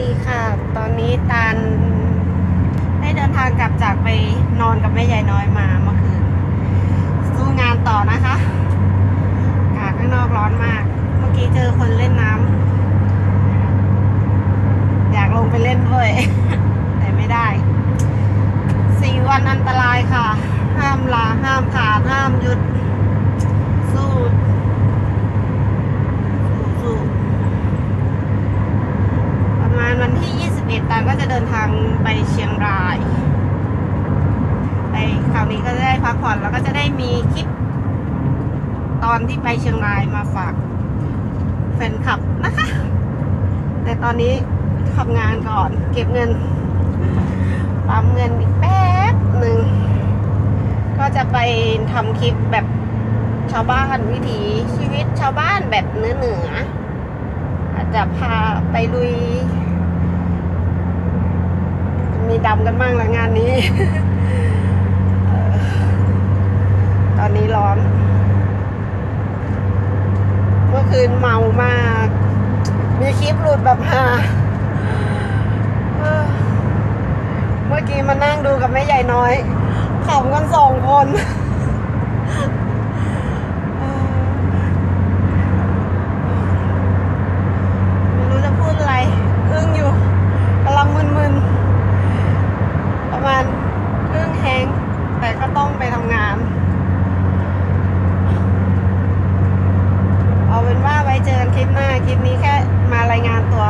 ดีค่ะ ตอนนี้ตาลได้เดินทางกลับจากไปนอนกับแม่ยายน้อยมาเมื่อคืนสู้งานต่อนะคะอากาศข้างนอกร้อนมาก เมื่อกี้เจอคนเล่นน้ำอยากลงไปเล่นด้วย แต่ไม่ได้ สี่วันอันตรายค่ะ ห้ามลาห้ามขาด ห้ามหยุด สู้ สู้ ประมาณ วันที่ 21ตันก็จะเดินทางไปเชียงราย ไปคราวนี้ก็จะได้พักผ่อนแล้วก็จะได้มีคลิป ตอนที่ไปเชียงรายมาฝากแฟนคลับนะคะ แต่ตอนนี้ทำงานก่อนเก็บเงินปั๊มเงินอีกแป๊บหนึ่ง ก็จะไปทำคลิปแบบชาวบ้านวิถีชีวิตชาวบ้านแบบเหนือเหนือๆอาจจะพาไปลุย มีดำกันบ้างละงานนี้ ตอนนี้ร้อน เมื่อคืนเมามาก มีคลิปหลุดแบบฮาเมื่อกี้มานั่งดูกับแม่ใหญ่น้อยขำกันสองคนเออไม่รู้จะพูดอะไร อึ้งอยู่กำลังมึนๆ ประมาณครึ่งแฮงแต่ ก็ต้องไปทำงาน เอาเป็นว่าไว้เจอกันคลิปหน้า คลิปนี้แค่มารายงานตัว